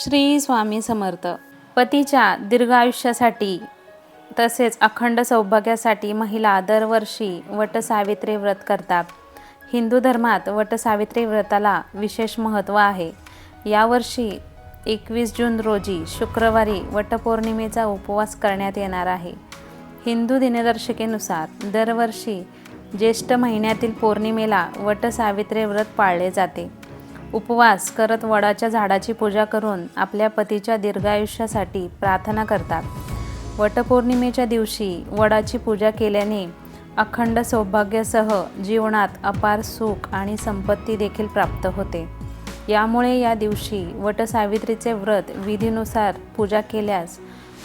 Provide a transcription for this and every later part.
श्री स्वामी समर्थ. पतीच्या दीर्घ आयुष्यासाठी तसेच अखंड सौभाग्यासाठी महिला दरवर्षी वटसावित्री व्रत करतात. हिंदू धर्मात वटसावित्री व्रताला विशेष महत्त्व आहे. यावर्षी एकवीस जून रोजी शुक्रवारी वटपौर्णिमेचा उपवास करण्यात येणार आहे. हिंदू दिनदर्शिकेनुसार दरवर्षी ज्येष्ठ महिन्यातील पौर्णिमेला वटसावित्री व्रत पाळले जाते. उपवास करत वडाच्या झाडाची पूजा करून आपल्या पतीच्या दीर्घायुष्यासाठी प्रार्थना करतात. वटपौर्णिमेच्या दिवशी वडाची पूजा केल्याने अखंड सौभाग्यासह जीवनात अपार सुख आणि संपत्ती देखील प्राप्त होते. यामुळे या दिवशी वटसावित्रीचे व्रत विधीनुसार पूजा केल्यास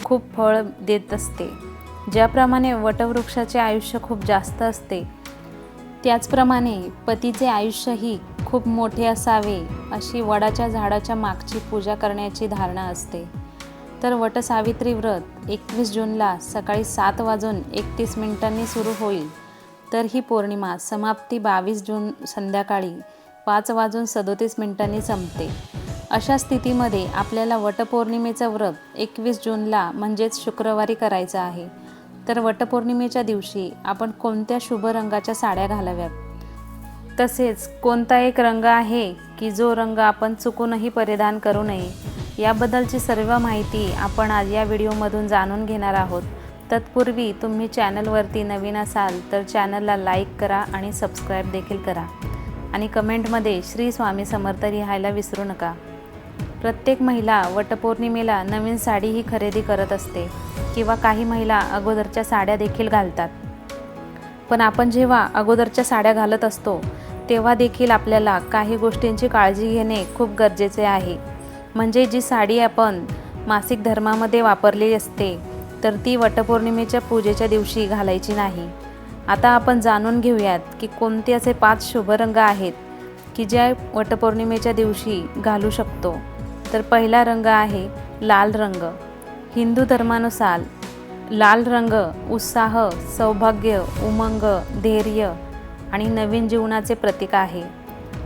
खूप फळ देत असते. ज्याप्रमाणे वटवृक्षाचे आयुष्य खूप जास्त असते त्याचप्रमाणे पतीचे आयुष्यही खूप मोठे असावे अशी वडाच्या झाडाच्या मागची पूजा करण्याची धारणा असते. तर वटसावित्री व्रत एकवीस जूनला सकाळी सात वाजून एकतीस मिनिटांनी सुरू होईल. तर ही पौर्णिमा समाप्ती बावीस जून संध्याकाळी पाच वाजून सदोतीस मिनिटांनी संपते. अशा स्थितीमध्ये आपल्याला वटपौर्णिमेचं व्रत एकवीस जूनला म्हणजेच शुक्रवारी करायचं आहे. तर वटपौर्णिमेच्या दिवशी आपण कोणत्या शुभ रंगाच्या साड्या घालाव्यात? तसेच कोणता एक रंग आहे की जो रंग आपण चुकूनही परिधान करू नये? याबद्दलची सर्व माहिती आपण आज या व्हिडिओमधून जाणून घेणार आहोत. तत्पूर्वी तुम्ही चॅनलवरती नवीन असाल तर चॅनलला लाईक करा आणि सबस्क्राईब देखील करा. आणि कमेंटमध्ये श्री स्वामी समर्थ लिहायला विसरू नका. प्रत्येक महिला वटपौर्णिमेला नवीन साडी ही खरेदी करत असते. किंवा काही महिला अगोदरच्या साड्या देखील घालतात. पण आपण जेव्हा अगोदरच्या साड्या घालत असतो तेव्हा देखील आपल्याला काही गोष्टींची काळजी घेणे खूप गरजेचे आहे. म्हणजे जी साडी आपण मासिक धर्मामध्ये वापरलेली असते तर ती वटपौर्णिमेच्या पूजेच्या दिवशी घालायची नाही. आता आपण जाणून घेऊयात की कोणते असे पाच शुभ रंग आहेत की ज्या वटपौर्णिमेच्या दिवशी घालू शकतो. तर पहिला रंग आहे लाल रंग. हिंदू धर्मानुसार लाल रंग उत्साह सौभाग्य उमंग धैर्य आणि नवीन जीवनाचे प्रतीक आहे.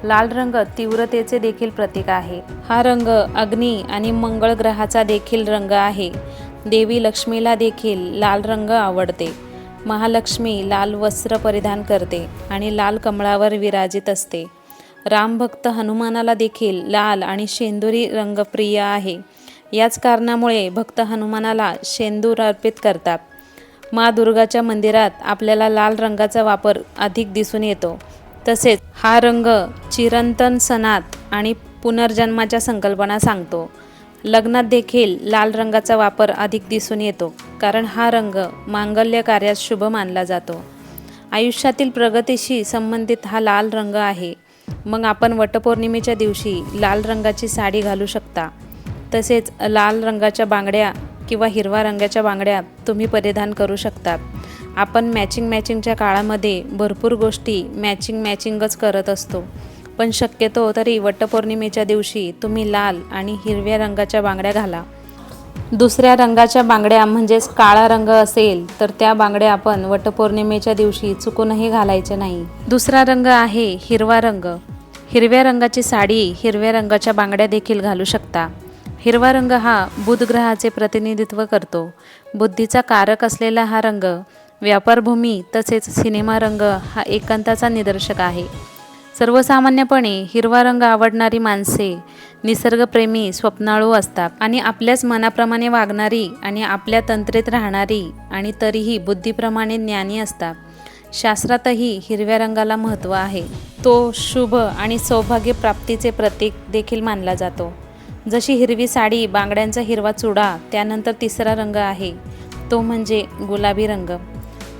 लाल रंग तीव्रतेचे देखील प्रतीक आहे. हा रंग अग्नी आणि मंगळ ग्रहाचा देखील रंग आहे. देवी लक्ष्मीला देखील लाल रंग आवडते. महालक्ष्मी लाल वस्त्र परिधान करते आणि लाल कमळावर विराजित असते. रामभक्त हनुमानाला देखील लाल आणि शेंदुरी रंग प्रिय आहे. याच कारणामुळे भक्त हनुमानाला शेंदूर अर्पित करतात. मा दुर्गाच्या मंदिरात आपल्याला लाल रंगाचा वापर अधिक दिसून येतो. तसेच हा रंग चिरंतन सणात आणि पुनर्जन्माच्या संकल्पना सांगतो. लग्नात देखील लाल रंगाचा वापर अधिक दिसून येतो कारण हा रंग मांगल्य कार्यात शुभ मानला जातो. आयुष्यातील प्रगतीशी संबंधित हा लाल रंग आहे. मग आपण वटपौर्णिमेच्या दिवशी लाल रंगाची साडी घालू शकता. तसेच लाल रंगाच्या बांगड्या किंवा हिरवा रंगाच्या बांगड्या तुम्ही परिधान करू शकतात आपण मॅचिंग मॅचिंगच्या काळामध्ये भरपूर गोष्टी मॅचिंग मॅचिंगच करत असतो. पण शक्यतो तरी वटपौर्णिमेच्या दिवशी तुम्ही लाल आणि हिरव्या रंगाच्या बांगड्या घाला. दुसऱ्या रंगाच्या बांगड्या म्हणजेच काळा रंग असेल तर त्या बांगड्या आपण वटपौर्णिमेच्या दिवशी चुकूनही घालायचे नाही. दुसरा रंग आहे हिरवा रंग. हिरव्या रंगाची साडी हिरव्या रंगाच्या बांगड्या देखील घालू शकता. हिरवा रंग हा बुध ग्रहाचे प्रतिनिधित्व करतो. बुद्धीचा कारक असलेला हा रंग व्यापारभूमी तसेच सिनेमा रंग हा एकांताचा निदर्शक आहे. सर्वसामान्यपणे हिरवा रंग आवडणारी माणसे निसर्गप्रेमी स्वप्नाळू असतात आणि आपल्याच मनाप्रमाणे वागणारी आणि आपल्या तंत्रेत राहणारी आणि तरीही बुद्धीप्रमाणे ज्ञानी असतात. शास्त्रातही हिरव्या रंगाला महत्त्व आहे. तो शुभ आणि सौभाग्य प्राप्तीचे प्रतीक देखील मानला जातो. जशी हिरवी साडी बांगड्यांचा हिरवा चुडा त्यानंतर तिसरा रंग आहे. तो म्हणजे गुलाबी रंग.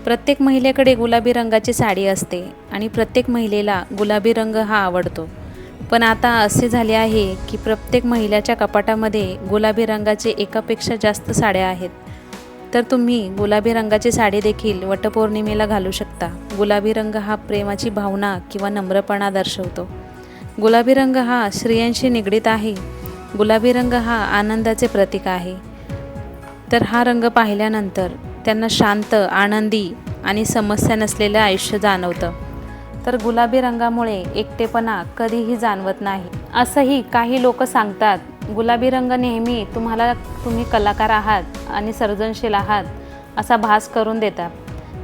प्रत्येक महिलेकडे गुलाबी रंगाची साडी असते आणि प्रत्येक महिलेला गुलाबी रंग हा आवडतो. पण आता असे झाले आहे की प्रत्येक महिलाच्या कपाटामध्ये गुलाबी रंगाचे एकापेक्षा जास्त साड्या आहेत. तर तुम्ही गुलाबी रंगाची साडी देखील वटपौर्णिमेला घालू शकता. गुलाबी रंग हा प्रेमाची भावना किंवा नम्रपणा दर्शवतो. गुलाबी रंग हा स्त्रियांशी निगडीत आहे. गुलाबी रंग हा आनंदाचे प्रतीक आहे. तर हा रंग पाहिल्यानंतर त्यांना शांत आनंदी आणि समस्या नसलेलं आयुष्य जाणवतं. तर गुलाबी रंगामुळे एकटेपणा कधीही जाणवत नाही. असंही काही लोक सांगतात गुलाबी रंग नेहमी तुम्हाला तुम्ही कलाकार आहात आणि सर्जनशील आहात असा भास करून देतात.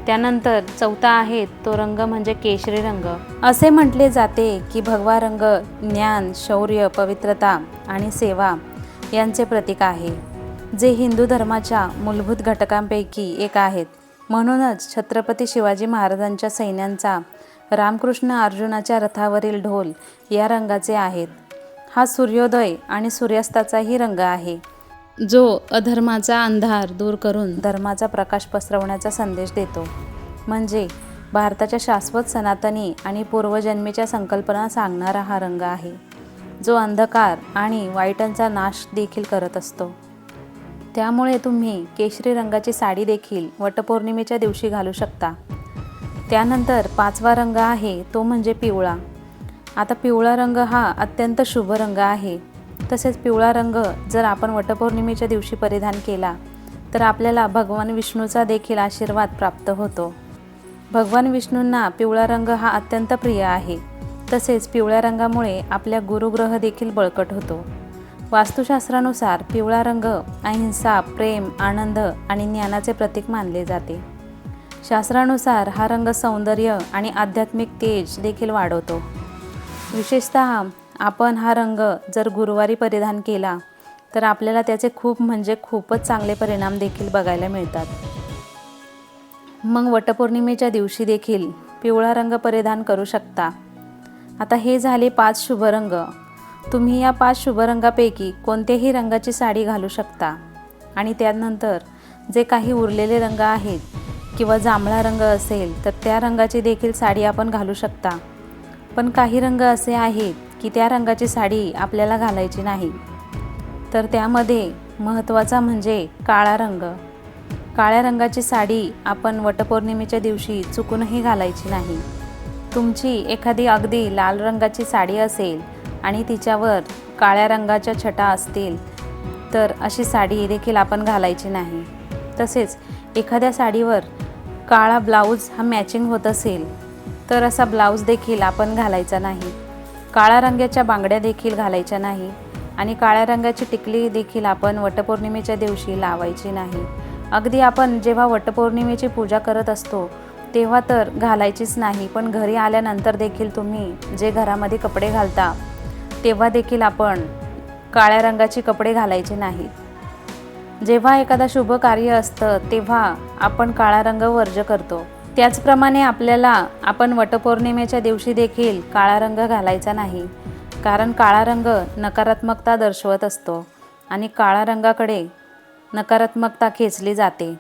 त्यानंतर चौथा आहे तो रंग म्हणजे केशरी रंग. असे म्हटले जाते की भगवा रंग ज्ञान शौर्य पवित्रता आणि सेवा यांचे प्रतीक आहे. जे हिंदू धर्माच्या मूलभूत घटकांपैकी एक आहेत. म्हणूनच छत्रपती शिवाजी महाराजांच्या सैन्यांचा रामकृष्ण अर्जुनाच्या रथावरील ढोल या रंगाचे आहेत. हा सूर्योदय आणि सूर्यास्ताचाही रंग आहे. जो अधर्माचा अंधार दूर करून धर्माचा प्रकाश पसरवण्याचा संदेश देतो. म्हणजे भारताच्या शाश्वत सनातनी आणि पूर्वजन्मीच्या संकल्पना सांगणारा हा रंग आहे. जो अंधकार आणि वाईटांचा नाश देखील करत असतो. त्यामुळे तुम्ही केशरी रंगाची साडी देखील वटपौर्णिमेच्या दिवशी घालू शकता. त्यानंतर पाचवा रंग आहे तो म्हणजे पिवळा. आता पिवळा रंग हा अत्यंत शुभ रंग आहे. तसेच पिवळा रंग जर आपण वटपौर्णिमेच्या दिवशी परिधान केला तर आपल्याला भगवान विष्णूचा देखील आशीर्वाद प्राप्त होतो. भगवान विष्णूंना पिवळा रंग हा अत्यंत प्रिय आहे. तसेच पिवळ्या रंगामुळे आपल्या गुरुग्रह देखील बळकट होतो. वास्तुशास्त्रानुसार पिवळा रंग अहिंसा प्रेम आनंद आणि ज्ञानाचे प्रतीक मानले जाते. शास्त्रानुसार हा रंग सौंदर्य आणि आध्यात्मिक तेज देखील वाढवतो. विशेषत आपण हा रंग जर गुरुवारी परिधान केला तर आपल्याला त्याचे खूप म्हणजे खूपच चांगले परिणाम देखील बघायला मिळतात. मग वटपौर्णिमेच्या दिवशी देखील पिवळा रंग परिधान करू शकता. आता हे झाले पाच शुभ रंग. तुम्ही या पाच शुभ रंगापैकी कोणत्याही रंगाची साडी घालू शकता. आणि त्यानंतर जे काही उरलेले रंग आहेत किंवा जांभळा रंग असेल तर त्या रंगाची देखील साडी आपण घालू शकता. पण काही रंग असे आहेत की त्या रंगाची साडी आपल्याला घालायची नाही. तर त्यामध्ये महत्त्वाचा म्हणजे काळा रंग. काळ्या रंगाची साडी आपण वटपौर्णिमेच्या दिवशी चुकूनही घालायची नाही. तुमची एखादी अगदी लाल रंगाची साडी असेल आणि तिच्यावर काळ्या रंगाच्या छटा असतील तर अशी साडी देखील आपण घालायची नाही. तसेच एखाद्या साडीवर काळा ब्लाऊज हा मॅचिंग होत असेल तर असा ब्लाऊज देखील आपण घालायचा नाही. काळ्या रंगाच्या बांगड्या देखील घालायच्या नाही आणि काळ्या रंगाची टिकली देखील आपण वटपौर्णिमेच्या दिवशी लावायची नाही. अगदी आपण जेव्हा वटपौर्णिमेची पूजा करत असतो तेव्हा तर घालायचीच नाही पण घरी आल्यानंतर देखील तुम्ही जे घरामध्ये कपडे घालता तेव्हा देखील आपण काळ्या रंगाची कपडे घालायचे नाहीत जेव्हा एखादा शुभ कार्य असतं तेव्हा आपण काळा रंग वर्ज करतो. त्याचप्रमाणे आपल्याला आपण वटपौर्णिमेच्या दिवशी देखील काळा रंग घालायचा नाही कारण काळा रंग नकारात्मकता दर्शवत असतो आणि काळा रंगाकडे नकारात्मकता खेचली जाते.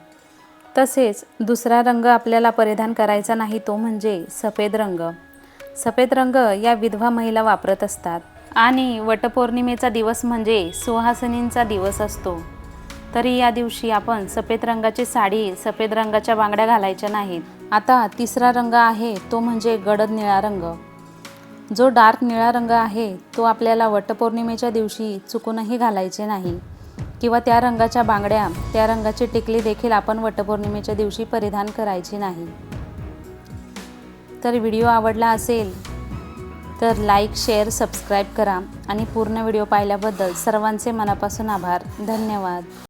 तसेच दुसरा रंग आपल्याला परिधान करायचा नाही तो म्हणजे सफेद रंग. सफेद रंग या विधवा महिला वापरत असतात आणि वटपौर्णिमेचा दिवस म्हणजे सुहासिनींचा दिवस असतो. तरी या दिवशी आपण सफेद रंगाची साडी सफेद रंगाच्या बांगड्या घालायच्या नाहीत. आता तिसरा रंग आहे तो म्हणजे गडद निळा रंग. जो डार्क निळा रंग आहे तो आपल्याला वटपौर्णिमेच्या दिवशी चुकूनही घालायचे नाही. किंवा त्या रंगाच्या बांगड्या त्या रंगाची टिकली देखील आपण वटपौर्णिमेच्या दिवशी परिधान करायची नाही. तर व्हिडिओ आवडला असेल तर लाईक शेअर सबस्क्राईब करा. आणि पूर्ण व्हिडिओ पाहिल्याबद्दल सर्वांचे मनापासून आभार. धन्यवाद.